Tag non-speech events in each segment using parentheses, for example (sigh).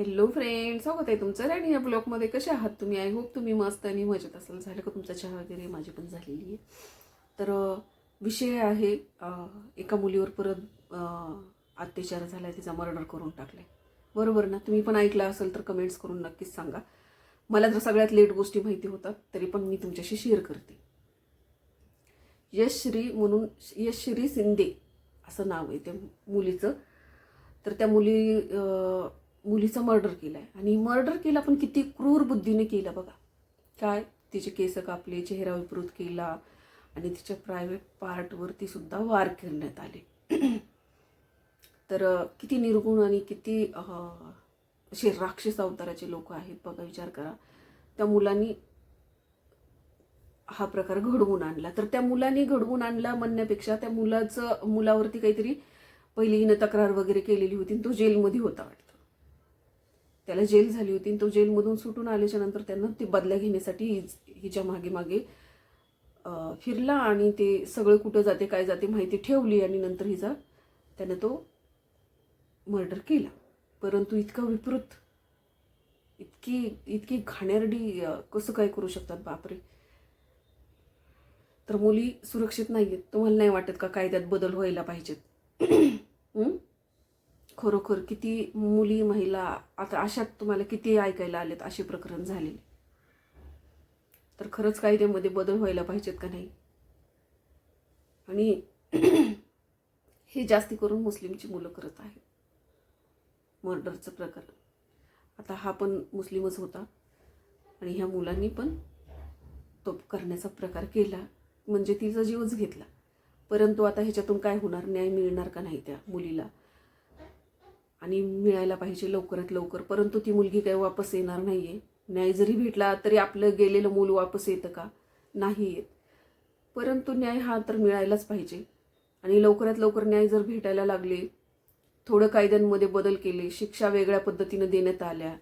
Hello friend स्वागत आहे तुमचं आणि या ब्लॉगमध्ये कसे आहात तुम्ही? आय होप तुम्ही मस्त आणि मजेत असाल. झालं का तुमचा चहा वगैरे? माझी पण झालेली आहे. तर विषय आहे एका मुलीवर परत अत्याचार झाला आहे तिचा मर्डर करून टाकलाय. बरोबर ना? तुम्ही पण ऐकलं असेल तर कमेंट्स करून नक्कीच सांगा. मला तर सगळ्यात लेट गोष्टी माहिती होतात तरी पण मी तुमच्याशी शेअर करते. यशश्री म्हणून यशश्री शिंदे असं नाव आहे त्या मुलीचं. तर त्या मुली मुलीचा मर्डर केला आहे आणि मर्डर केला पण किती क्रूर बुद्धीने केला बघा. काय? तिचे केस कापले चेहरा विकृत केला आणि तिच्या प्रायव्हेट पार्टवरती सुद्धा वार करण्यात आले. (clears throat) तर किती निर्गुण आणि किती असे राक्षस अवताराचे लोक आहेत बघा विचार करा. त्या मुलांनी हा प्रकार घडवून आणला. तर त्या मुलांनी घडवून आणला म्हणण्यापेक्षा त्या मुलाचं मुलावरती काहीतरी पहिली हिनं तक्रार वगैरे केलेली होती आणि तो जेलमध्ये होता वाटतं. त्याला जेल झाली होती आणि तो जेलमधून सुटून आल्याच्यानंतर त्यांना ती बदल्या घेण्यासाठी हिच- हिच्या मागे मागे फिरला आणि ते सगळं कुठं जाते काय जाते माहिती ठेवली आणि नंतर हिचा त्यानं तो मर्डर केला. परंतु इतका विकृत इतकी इतकी घाणेरडी कसं काय करू शकतात बापरे. तर मुली सुरक्षित नाही आहेत तुम्हाला नाही वाटत का कायद्यात बदल व्हायला पाहिजेत? खरोखर किती मुली महिला आता अशात तुम्हाला किती ऐकायला आलेत असे प्रकरण झालेले? तर खरंच कायद्यामध्ये बदल व्हायला पाहिजेत का नाही? आणि (clears throat) हे जास्ती करून मुस्लिमची मुलं करत आहेत. मर्डरचं प्रकरण. आता हा पण मुस्लिमच होता. आणि ह्या मुलांनी पण तो करण्याचा प्रकार केला. म्हणजे तिचा जीवच घेतला. परंतु आता ह्याच्यातून काय होणार? न्याय मिळणार का नाही त्या मुलीला? आणि मिळायला पाहिजे लवकरात लवकर. परंतु ती मुलगी काही वापस येणार नाही आहे न्याय जरी भेटला तरी आपलं गेलेलं मूल वापस येतं का? नाही येत. परंतु न्याय हा तर मिळायलाच पाहिजे. आणि लवकरात लवकर न्याय जर भेटायला लागले थोडं कायद्यांमध्ये बदल केले शिक्षा वेगळ्या पद्धतीनं देण्यात आल्या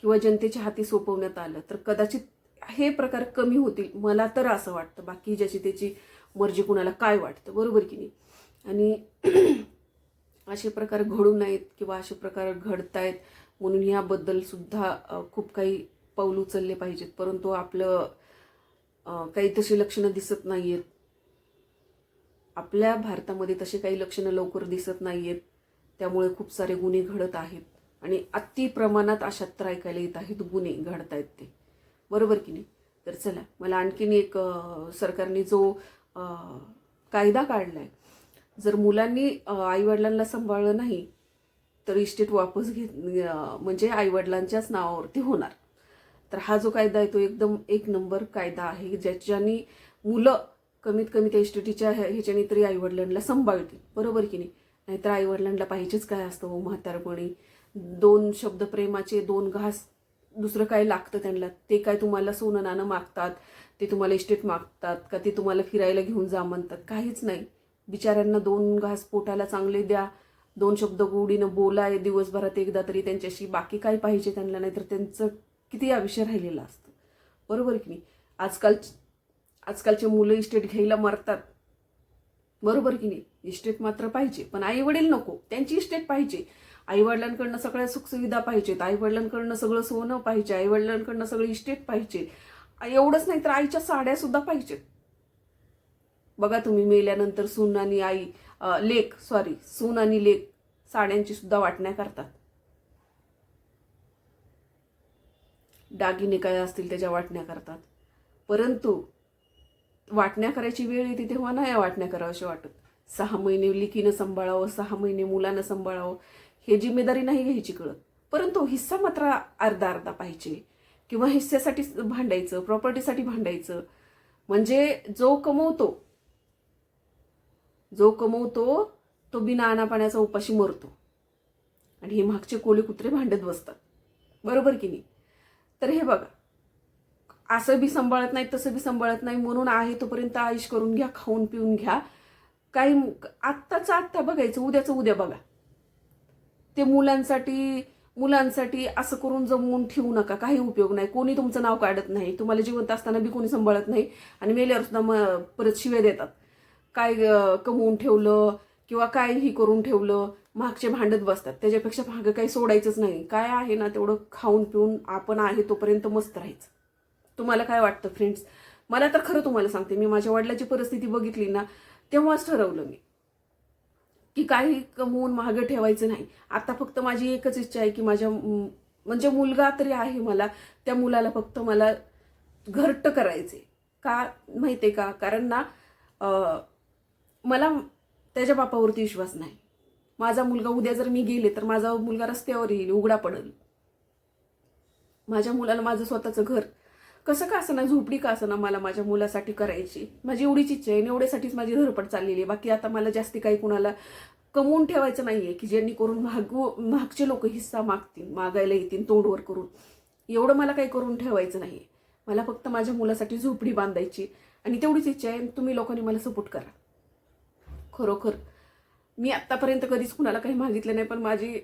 किंवा जनतेच्या हाती सोपवण्यात आलं तर कदाचित हे प्रकार कमी होतील. मला तर असं वाटतं. बाकी ज्याची त्याची मर्जी कुणाला काय वाटतं? बरोबर की नाही? आणि असे प्रकार घडू नयेत किंवा असे प्रकार घडतायत म्हणून ह्याबद्दलसुद्धा खूप काही पाऊल उचलले पाहिजेत. परंतु आपलं काही तशी लक्षणं दिसत नाही आहेत आपल्या भारतामध्ये तसे काही लक्षणं लवकर दिसत नाही आहेत त्यामुळे खूप सारे गुन्हे घडत आहेत. आणि अति प्रमाणात अशात तर ऐकायला येत आहेत गुन्हे घडत आहेत ते. बरोबर की नाही? तर चला मला आणखीन एक सरकारने जो कायदा काढला आहे जर मुलांनी आईवडिलांना सांभाळलं नाही तर इस्टेट वापस घेत म्हणजे आईवडिलांच्याच नावावरती होणार. तर हा जो कायदा आहे तो एकदम एक नंबर कायदा आहे ज्याच्यानी मुलं कमीत कमी त्या इस्टेटीच्या ह्याच्याने तरी आईवडिलांना सांभाळतील. बरोबर की नाही? नाहीतर आईवडिलांना पाहिजेच काय असतं हो म्हातारपणी? दोन शब्द प्रेमाचे दोन घास दुसरं काय लागतं त्यांना? ते काय तुम्हाला सोनं नाणं मागतात? ते तुम्हाला इस्टेट मागतात? का ते तुम्हाला फिरायला घेऊन जा म्हणतात? काहीच नाही. बिचाऱ्यांना दोन घास पोटाला चांगले द्या दोन शब्द गोडीनं बोलाय दिवसभरात एकदा तरी त्यांच्याशी बाकी काय पाहिजे त्यांना नाहीतर त्यांचं किती आयुष्य राहिलेलं असतं. बरोबर की नाही? आजकाल आजकालचे मुलं इस्टेट घ्यायला मरतात. बरोबर की नाही? इस्टेट मात्र पाहिजे पण आई वडील नको. त्यांची इस्टेट पाहिजे. आई वडिलांकडनं सगळ्या सुखसुविधा पाहिजेत. आई वडिलांकडनं सगळं सोनं पाहिजे. आई वडिलांकडनं सगळं इस्टेट पाहिजे. एवढंच नाही तर आईच्या साड्यासुद्धा पाहिजेत. बघा तुम्ही मेल्यानंतर सून आणि आई लेख लेक सॉरी सून आणि लेक साड्यांची सुद्धा वाटण्या करतात. दागिने काय असतील त्याच्या वाटण्या करतात. परंतु वाटण्या करायची वेळ येते तेव्हा नाही वाटण्या करावशी वाटत. सहा महिने लिकीनं सांभाळावं सहा महिने मुलानं सांभाळावं हे जिम्मेदारी नाही घ्यायची कळत. परंतु हिस्सा मात्र अर्धा अर्धा पाहिजे. किंवा हिस्स्यासाठी भांडायचं प्रॉपर्टीसाठी भांडायचं. म्हणजे जो कमवतो जो कमवतो तो बिना आणापाण्याचा उपाशी मरतो. आणि हे मागचे कोळी कुत्रे भांडत बसतात. बरोबर की नाही? तर हे बघा. असं बी सांभाळत नाही तसं बी सांभाळत नाही. म्हणून आहे तोपर्यंत आयुष करून घ्या खाऊन पिऊन घ्या. काही आत्ताचं आत्ता बघायचं उद्याचं उद्या बघा. ते मुलांसाठी मुलांसाठी असं करून जमवून ठेवू नका. काही उपयोग नाही. कोणी तुमचं नाव काढत नाही. तुम्हाला जिवंत असताना बी कोणी सांभाळत नाही. आणि मेल्यावर सुद्धा मग परत शिव्या देतात. काय कमवून ठेवलं किंवा काय ही करून ठेवलं मागचे भांडत बसतात. त्याच्यापेक्षा मागं काही सोडायचंच नाही. काय आहे ना तेवढं खाऊन पिऊन आपण आहे तोपर्यंत मस्त राहायचं. तुम्हाला काय वाटतं फ्रेंड्स मला तर खरं तुम्हाला सांगते मी माझ्या वडिलाची परिस्थिती बघितली ना तेव्हाच ठरवलं मी. की काही कमवून मागं ठेवायचं नाही. आता फक्त माझी एकच इच्छा आहे की माझ्या म्हणजे मुलगा तरी आहे मला त्या मुलाला फक्त मला घरट करायचे का माहिती आहे का? कारण ना मला त्याच्या बापावरती विश्वास नाही. माझा मुलगा उद्या जर मी गेले तर माझा मुलगा रस्त्यावर येईल उघडा पडेल. माझ्या मुलाला माझं स्वतःचं घर कसं का असं ना झोपडी का असं ना मला माझ्या मुलासाठी करायची? माझी एवढीच इच्छा आहे आणि एवढ्यासाठीच माझी धडपड चाललेली आहे. बाकी आता मला जास्ती काही कुणाला कमवून ठेवायचं नाही आहे की जेणेकरून मागू मागचे लोक हिस्सा मागतील मागायला येतील तोंडवर करून. एवढं मला काही करून ठेवायचं नाही मला फक्त माझ्या मुलासाठी झोपडी बांधायची आणि तेवढीच इच्छा आहे तुम्ही लोकांनी मला सपोर्ट करा. खरोखर. मी आत्तापर्यंत कधीच कुणाला काही मागितलं नाही पण माझी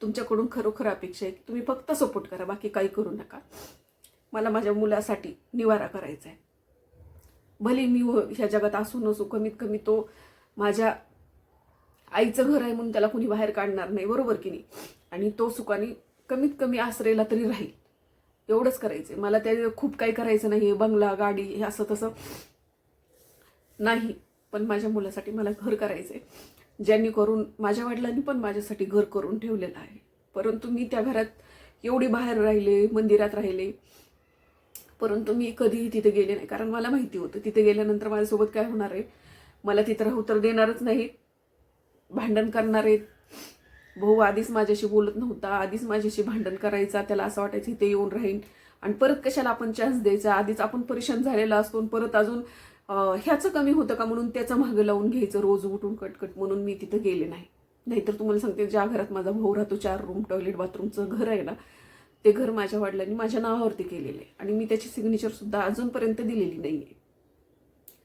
तुमच्याकडून खरोखर अपेक्षा आहे की तुम्ही फक्त सपोर्ट करा बाकी काही करू नका. मला माझ्या मुलासाठी निवारा करायचा आहे भले मी ह्या जगात असू नसू कमीत कमी तो माझ्या आईचं घर आहे म्हणून त्याला कुणी बाहेर काढणार नाही बरोबर की नाही? आणि तो सुखाने कमीत कमी आसरेला तरी राहील. एवढंच करायचं आहे मला त्या खूप काही करायचं नाही बंगला गाडी हे असं तसं नाही. पण माझ्या मुलासाठी मला घर करायचं आहे ज्यांनी करून माझ्या वडिलांनी पण माझ्यासाठी घर करून ठेवलेलं आहे. परंतु मी त्या घरात एवढी बाहेर राहिले मंदिरात राहिले. परंतु मी कधीही तिथे गेले नाही. कारण मला माहिती होतं तिथे गेल्यानंतर माझ्यासोबत काय होणार आहे? मला तिथं राहू तर देणारच नाही. भांडण करणार आहेत भाऊ आधीच माझ्याशी बोलत नव्हता. आधीच माझ्याशी भांडण करायचा त्याला असं वाटायचं इथे येऊन राहीन. आणि परत कशाला आपण चान्स द्यायचा? आधीच आपण परेशान झालेला असतो परत अजून ह्याचं कमी होतं का म्हणून त्याचं मागं लावून घ्यायचं रोज उठून कटकट म्हणून मी तिथं गेले नाही. नाहीतर तुम्हाला सांगते ज्या घरात माझा भाऊ राहतो चार रूम टॉयलेट बाथरूमचं घर आहे ना ते घर माझ्या वडिलांनी माझ्या नावावरती केलेलं आहे. आणि मी त्याची सिग्नेचर सुद्धा अजूनपर्यंत दिलेली नाही आहे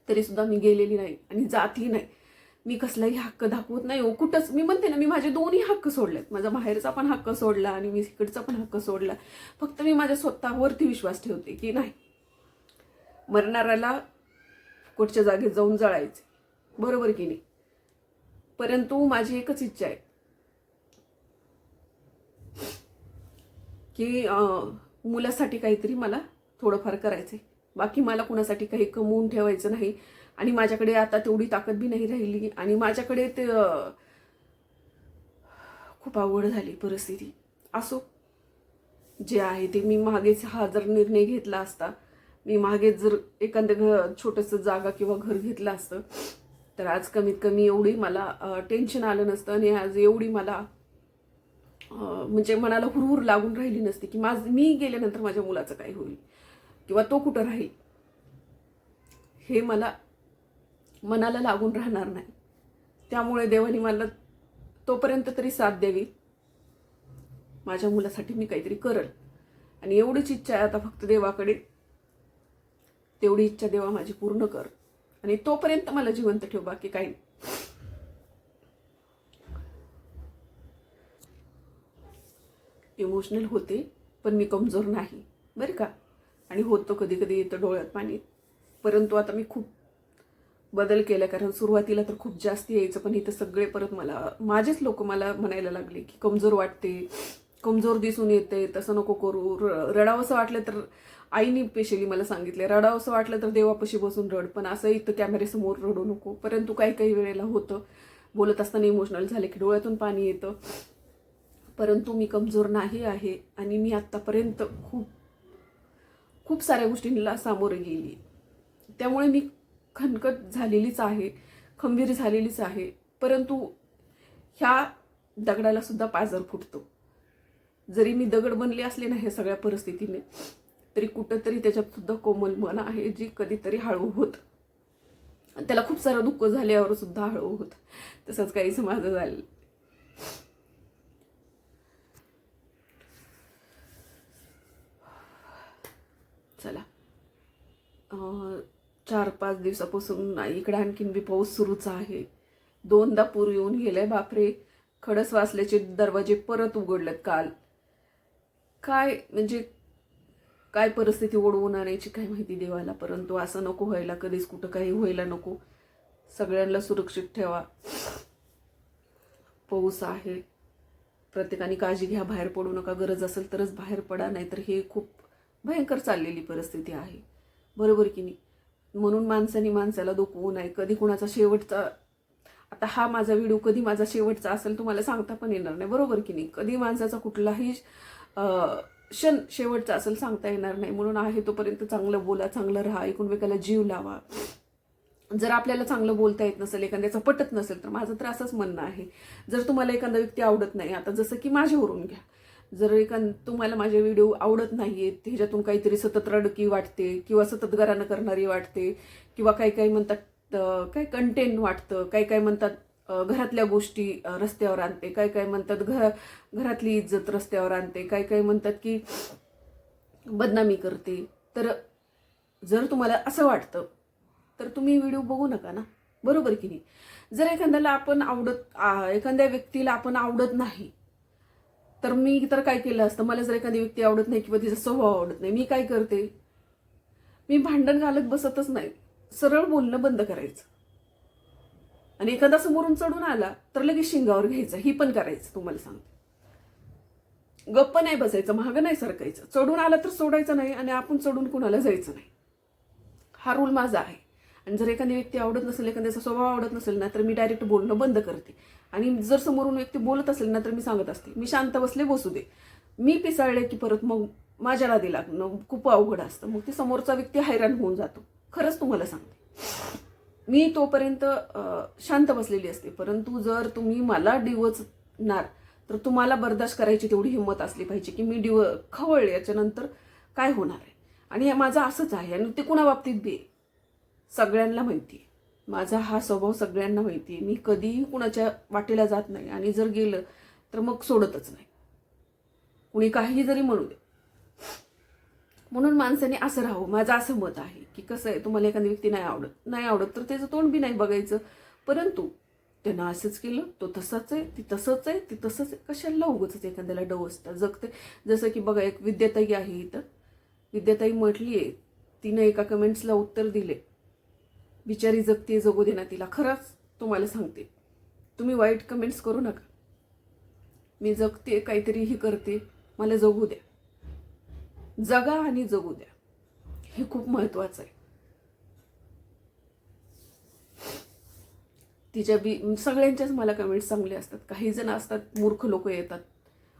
तरी सुद्धा मी गेलेली नाही आणि जातही नाही. मी कसलाही हक्क दाखवत नाही हो. कुठंच मी म्हणते ना मी माझे दोन्ही हक्क सोडलेत. माझा बाहेरचा पण हक्क सोडला आणि मी इकडचा पण हक्क सोडला. फक्त मी माझ्या स्वतःवरती विश्वास ठेवते की नाही. मरणाऱ्याला कुठच्या जागेत जाऊन जळायचे. बरोबर की नाही? परंतु माझी एकच इच्छा आहे. की मुलासाठी काहीतरी मला थोडंफार करायचंय. बाकी मला कुणासाठी काही कमवून ठेवायचं नाही. आणि माझ्याकडे आता तेवढी ताकद बी नाही राहिली. आणि माझ्याकडे ते खूप अवघड झाली परिस्थिती. असो. जे आहे ते मी मागेच हा जर निर्णय घेतला असता मी मागेच जर एखादं घर छोटंसं जागा किंवा घर घेतलं असतं तर आज कमीत कमी एवढी मला टेन्शन आलं नसतं आणि आज एवढी मला म्हणजे मनाला हुरहुर लागून राहिली नसती की माझ मी गेल्यानंतर माझ्या मुलाचं काय होईल? किंवा तो कुठं राहील? हे मला मनाला लागून राहणार नाही. त्यामुळे देवाने मला तोपर्यंत तरी साथ द्यावी. माझ्या मुलासाठी मी काहीतरी करल. आणि एवढीच इच्छा आहे आता फक्त देवाकडे. तेवढी इच्छा देवा माझी पूर्ण कर. आणि तोपर्यंत मला जिवंत ठेव बाकी काही नाही. इमोशनल होते पण मी कमजोर नाही बरं का? आणि होतो कधी कधी येतं डोळ्यात पाणी. परंतु आता मी खूप बदल केला कारण सुरुवातीला तर खूप जास्त यायचं पण इथं सगळे परत मला माझेच लोक मला म्हणायला लागले की कमजोर वाटते. कमजोर दिसून येते तसं नको करू. र- रडावंसं वाटलं तर आईने स्पेशली मला सांगितले रडावंसं वाटलं तर देवापाशी बसून रड पण असं इथं कॅमेऱ्यासमोर रडू नको. परंतु काही काही वेळेला होतं. बोलत असताना इमोशनल झाले की डोळ्यातून पाणी येतं. परंतु मी कमजोर नाही आहे आणि मी आत्तापर्यंत खूप खूप साऱ्या गोष्टींना सामोरे गेली त्यामुळे मी खनकट झालेलीच आहे खंबीर झालेलीच आहे. परंतु ह्या दगडाला सुद्धा पाजर फुटतो. जरी मी दगड बनले असले ना ह्या सगळ्या परिस्थितीने तरी कुठंतरी त्याच्यात सुद्धा कोमल मन आहे जी कधीतरी हळू होत. त्याला खूप सारं दुःख झाल्यावर सुद्धा हळू होत. तसंच काहीच माझं झालं. चला. चार पाच दिवसापासून इकडे आणखीन बी पाऊस सुरूच आहे. दोनदा पूर येऊन गेलाय बापरे. खडस वाचल्याचे दरवाजे परत उघडलेत काल. काय म्हणजे काय परिस्थिती ओढवून आणायची काय माहिती देवाला? परंतु असं नको व्हायला कधीच कुठं काही व्हायला नको. सगळ्यांना सुरक्षित ठेवा. पाऊस आहे. प्रत्येकाने काळजी घ्या बाहेर पडू नका. गरज असेल तरच बाहेर पडा नाहीतर हे खूप भयंकर चाललेली परिस्थिती आहे. बरोबर की नाही? म्हणून माणसाने माणसाला दुखवू नये. कधी कुणाचा शेवटचा आता हा माझा व्हिडिओ कधी माझा शेवटचा असेल तुम्हाला सांगता पण येणार नाही. बरोबर की नाही? कधी माणसाचा कुठलाही क्षण शेवटचा असेल सांगता येणार नाही. म्हणून आहे तोपर्यंत चांगलं बोला चांगलं राहा एकूणमेकाला जीव लावा. जर आपल्याला चांगलं बोलता येत नसेल एखाद्याचं पटत नसेल तर माझं तर असंच म्हणणं आहे. जर तुम्हाला एखादा व्यक्ती आवडत नाही आता जसं की माझ्यावरून घ्या. जर एखाद तुम्हाला माझे व्हिडिओ आवडत नाही आहेत ह्याच्यातून काहीतरी सतत रडकी वाटते किंवा सतत घरानं करणारी वाटते किंवा काही काही म्हणतात काय कंटेंट वाटतं काही काही म्हणतात घरातल्या गोष्टी रस्त्यावर आणते. काय काय म्हणतात घर घरातली इज्जत रस्त्यावर आणते. काय काय म्हणतात की बदनामी करते. तर जर तुम्हाला असं वाटतं तर तुम्ही व्हिडिओ बघू नका ना. बरोबर की नाही? जर एखाद्याला आपण आवडत एखाद्या व्यक्तीला आपण आवडत नाही तर मी तर काय केलं असतं? मला जर एखादी व्यक्ती आवडत नाही किंवा तिचा स्वभाव आवडत नाही मी काय करते? मी भांडण घालत बसतच नाही. सरळ बोलणं बंद करायचं. आणि एखादा समोरून चढून आला तर लगेच शिंगावर घ्यायचं. ही पण करायचं तुम्हाला सांगते. गप्प नाही बसायचं महाग नाही सरकायचं. चढून आला तर सोडायचं नाही आणि आपण चढून कुणाला जायचं नाही. हा रूल माझा आहे. आणि जर एखादी व्यक्ती आवडत नसेल एखाद्याचा स्वभाव आवडत नसेल ना तर मी डायरेक्ट बोलणं बंद करते. आणि जर समोरून व्यक्ती बोलत असेल ना तर मी सांगत असते मी शांत बसले बसू दे. मी पिसाळले की परत मग माझ्या नादी लागणं खूप अवघड असतं. मग ते समोरचा व्यक्ती हैराण होऊन जातो. खरंच तुम्हाला सांगते. मी तोपर्यंत शांत बसलेली असते. परंतु जर तुम्ही मला डिवचणार तर तुम्हाला बर्दाश्त करायची तेवढी हिंमत असली पाहिजे की मी डिव खवळले. याच्यानंतर काय होणार आहे? आणि माझं असंच आहे आणि ते कुणा बाबतीत बी सगळ्यांना माहिती आहे. माझा हा स्वभाव सगळ्यांना माहिती आहे. मी कधीही कुणाच्या वाटेला जात नाही. आणि जर गेलं तर मग सोडतच नाही. कुणी काही जरी म्हणू दे. म्हणून माणसाने असं राहावं. माझं असं मत आहे की कसं आहे तुम्हाला एखादी व्यक्ती नाही आवडत नाही आवडत तर त्याचं तोंड बी नाही बघायचं. परंतु त्यानं असंच केलं तो तसाच आहे ती तसंच आहे ती तसंच आहे. कशाला उगच एखाद्याला डवसतं जगते जसं की बघा एक विद्याताई आहे इथं. विद्याताई म्हटली आहे तिनं एका कमेंट्सला उत्तर दिले. बिचारी जगते जगू दे ना तिला. खरंच तुम्हाला सांगते तुम्ही वाईट कमेंट्स करू नका. मी जगते काहीतरी ही करते मला जगू द्या. जगा आणि जगू द्या. हे खूप महत्वाचं आहे. तिच्या बी सगळ्यांच्याच मला कमेंट्स चांगले असतात. काही जण असतात मूर्ख लोक येतात.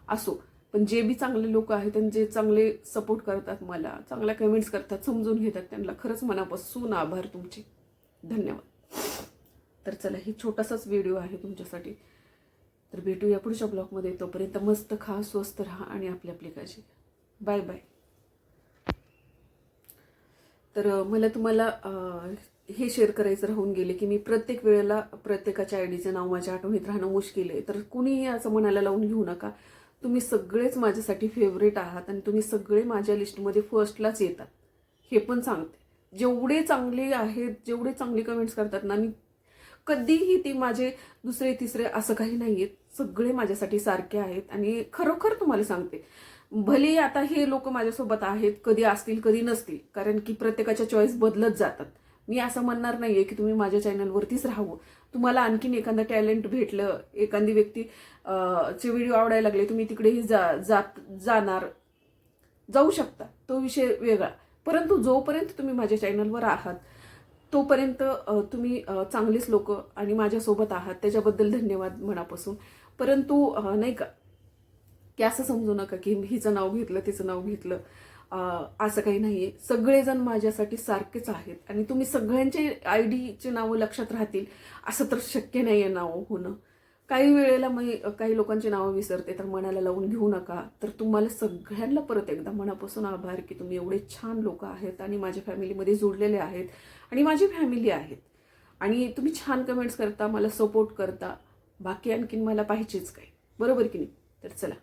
असो. पण जे बी चांगले लोक आहेत आणि जे चांगले सपोर्ट करतात मला चांगल्या कमेंट्स करतात समजून घेतात त्यांना खरंच मनापासून आभार तुमचे. धन्यवाद. तर चला हे छोटासाच व्हिडिओ आहे तुमच्यासाठी. तर भेटूया पुढच्या ब्लॉगमध्ये तोपर्यंत मस्त खा स्वस्त राहा आणि आपली आपली काळजी घ्या. बाय बाय तर मला तुम्हाला हे शेअर करायचं राहून गेले की मी प्रत्येक वेळेला प्रत्येकाच्या आय डीचं नाव माझ्या आठवणीत राहणं मुश्किल आहे. तर कुणीही असं मनाला लावून घेऊ नका. तुम्ही सगळेच माझ्यासाठी फेवरेट आहात आणि तुम्ही सगळे माझ्या लिस्टमध्ये फर्स्टलाच येतात. हे पण सांगते. जेवढे चांगले आहेत जेवढे चांगले कमेंट्स करतात ना मी कधीही ते माझे दुसरे तिसरे असं काही नाही आहेत सगळे माझ्यासाठी सारखे आहेत आणि खरोखर तुम्हाला सांगते. भले आता हे लोक माझ्यासोबत आहेत कधी असतील कधी नसतील कारण की प्रत्येकाच्या चॉईस बदलत जातात. मी असं म्हणणार नाहीये की तुम्ही माझ्या चॅनलवरतीच राहावं. तुम्हाला आणखीन एखादं टॅलेंट भेटलं एखादी व्यक्ती चे व्हिडिओ आवडायला लागले तुम्ही तिकडेही जा जात जाणार जाऊ शकता. तो विषय वेगळा. परंतु जोपर्यंत तुम्ही माझ्या चॅनलवर आहात तोपर्यंत तुम्ही चांगलेच लोक आणि माझ्यासोबत आहात. त्याच्याबद्दल धन्यवाद मनापासून. परंतु नाही का की असं समजू नका की हिचं नाव घेतलं तिचं नाव घेतलं. असं काही नाही आहे सगळेजण माझ्यासाठी सारखेच आहेत. आणि तुम्ही सगळ्यांचे आय डीचे नावं लक्षात राहतील. असं तर शक्य नाही आहे नावं होणं. काही वेळेला मी काही लोकांची नावं विसरते तर मनाला लावून घेऊ नका. तर तुम्हाला सगळ्यांना परत एकदा मनापासून आभार की तुम्ही एवढे छान लोक आहेत आणि माझ्या फॅमिलीमध्ये जोडलेले आहेत आणि माझी फॅमिली आहेत. आणि तुम्ही छान कमेंट्स करता मला सपोर्ट करता. बाकी आणखीन मला पाहिजेच काय बरोबर की नाही? तर चला.